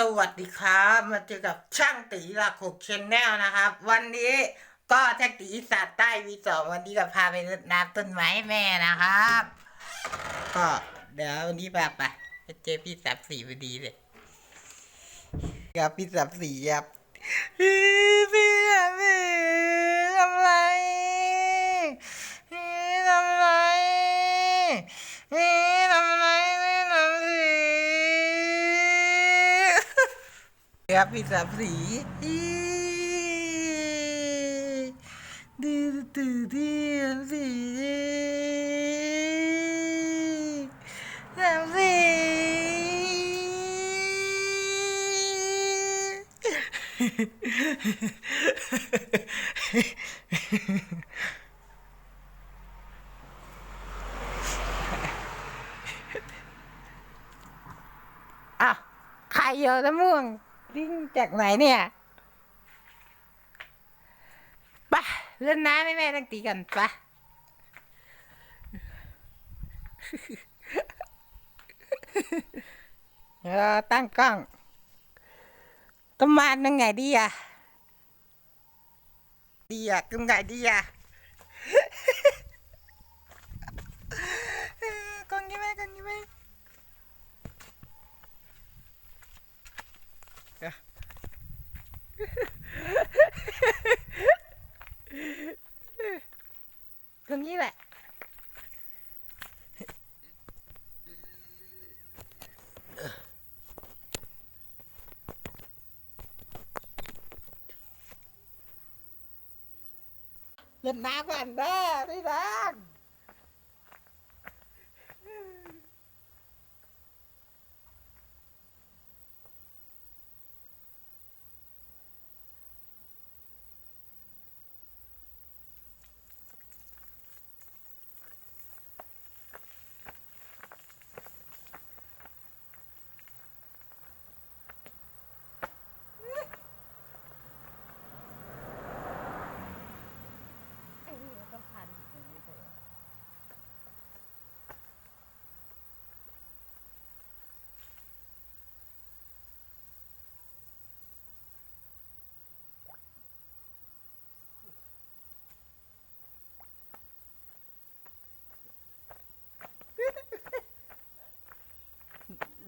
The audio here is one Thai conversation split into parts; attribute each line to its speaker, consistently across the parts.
Speaker 1: สวัสดีครับมาเจอกับช่างตีหลักหกชแนลนะครับ วันนี้ก็ช่างตีสัตว์ใต้วีสองวันนี้ก็พาไปรดน้ำต้นไม้แม่นะครับ ก็เดี๋ยววันนี้พาไปไปเจอพี่สับสีพอดีเลยกับพี่สับสีครับพี่สับสีทำไรพี่ทำไรพี่ทำไรพี่ทำสี ครับพี่สามสีดื้อตื่นที่สามสีสามสีอ้าวใครเยอะนะม่วง วิ่งจากไหนเนี่ยไปเล่นน้ำไม่แม่ตั้งตีกันไปเดี๋ยวเราตั้งกล้องต้องมาตรงไหนดีอะดีอะตรงไหนดีอะ กล้องยี่ไหมกล้องยี่ไหม ตรงนี้แหละ เล่นน้ำกันเด้อพี่นะง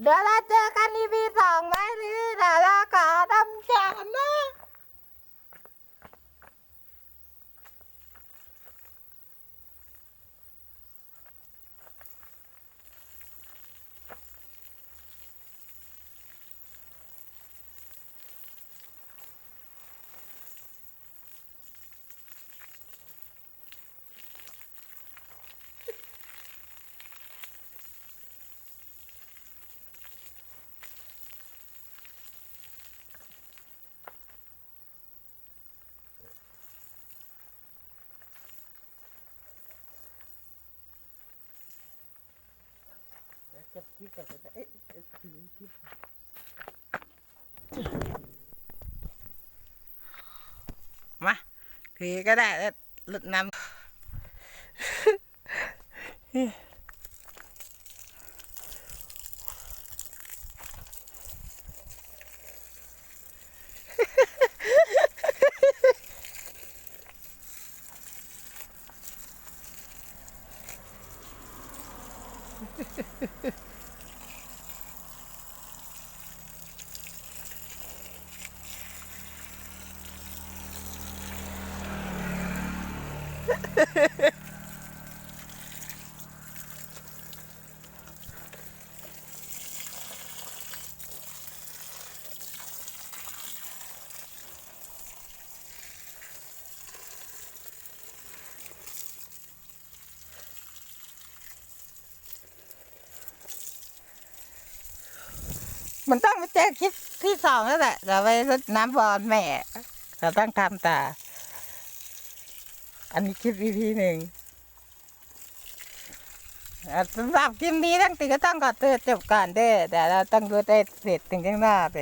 Speaker 1: เดี๋ยวเราเจอกันอีพีสองไหมนี่เดี๋ยวเราขอดำจานนะ เก็บที่ก่อนจะเอ๊ะเอ๊ะถือที่ มาถือก็ได้แล้วลดน้ำ Hehehehe มันต้องไปแจ้งคลิปที่สองแล้วแหละจะไปน้ำบอลแม่เราต้องทำตา อันนี้คลิปอีกทีหนึ่งสำหรับคลิปนี้ตั้งตีก็ต้องกอนเตอจบก่อนเด้อแต่เราต้องรู้ได้เสร็จถึงข้างหน้าไป